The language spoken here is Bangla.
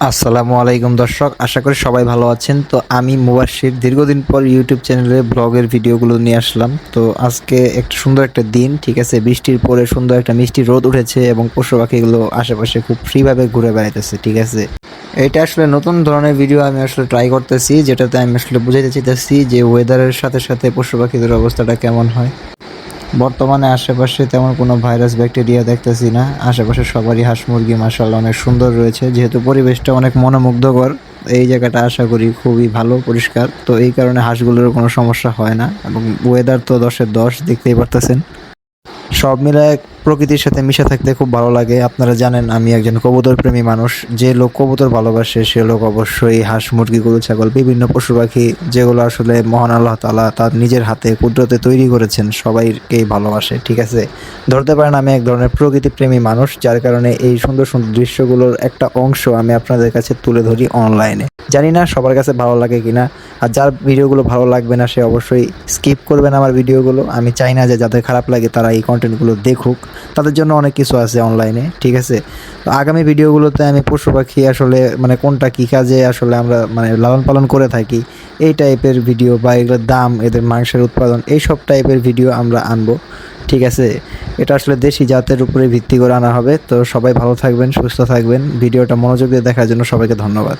আসসালামু আলাইকুম দর্শক, আশা করি সবাই ভালো আছেন। তো আমি মুবাশির দীর্ঘদিন পর ইউটিউব চ্যানেলে ব্লগের ভিডিওগুলো নিয়ে আসলাম। তো আজকে একটা সুন্দর একটা দিন, ঠিক আছে? বৃষ্টির পরে সুন্দর একটা মিষ্টি রোদ উঠেছে এবং পশু পাখিগুলো আশেপাশে খুব ফ্রিভাবে ঘুরে বেড়াইতেছে, ঠিক আছে? এটা আসলে নতুন ধরনের ভিডিও আমি আসলে ট্রাই করতেছি, যেটাতে আমি আসলে বুঝাইতে চাইতেছি যে ওয়েদারের সাথে সাথে পশু পাখিদের অবস্থাটা কেমন হয়। বর্তমানে আশেপাশে তেমন কোনো ভাইরাস, ব্যাকটেরিয়া দেখতেছি না। আশেপাশে সবারই হাঁস মুরগি মাসাল্লাহ অনেক সুন্দর রয়েছে। যেহেতু পরিবেশটা অনেক মনোমুগ্ধকর, এই জায়গাটা আশা করি খুবই ভালো, পরিষ্কার। তো এই কারণে হাঁসগুলোর কোনো সমস্যা হয় না এবং ওয়েদার তো দশের দশ, দেখতেই পারতেছেন। সব মিলায় প্রকৃতির সাথে মিশে থাকতে খুব ভালো লাগে। আপনারা জানেন, আমি একজন কবুতর প্রেমী মানুষ। যে লোক কবুতর ভালোবাসে, সে লোক অবশ্যই হাঁস, মুরগি, গরু, ছাগল, বিভিন্ন পশু পাখি, যেগুলো আসলে মহান আল্লাহ তালা তার নিজের হাতে কুদরতে তৈরি করেছেন, সবাইকেই ভালোবাসে, ঠিক আছে? ধরতে পারেন আমি এক ধরনের প্রকৃতি প্রেমী মানুষ, যার কারণে এই সুন্দর সুন্দর দৃশ্যগুলোর একটা অংশ আমি আপনাদের কাছে তুলে ধরি অনলাইনে। জানি না সবার কাছে ভালো লাগে কিনা, আর যার ভিডিওগুলো ভালো লাগবে না, সে অবশ্যই স্কিপ করবেন আমার ভিডিওগুলো। আমি চাই না যে যাদের খারাপ লাগে তারা এই কন্টেন্টগুলো দেখুক। তাদের জন্য অনেক কিছু আছে অনলাইনে ঠিক আছে? তো আগামী ভিডিওগুলোতে আমি পশু পাখি আসলে মানে কোনটা কী কাজে আসলে আমরা মানে লালন পালন করে থাকি, এই টাইপের ভিডিও বা এগুলোর দাম, এদের মাংসের উৎপাদন, এই সব টাইপের ভিডিও আমরা আনব, ঠিক আছে? এটা আসলে দেশি জাতের উপরে ভিত্তি করে আনা হবে, তো সবাই ভালো থাকবেন, সুস্থ থাকবেন। ভিডিওটা মনোযোগ দিয়ে দেখার জন্য সবাইকে ধন্যবাদ।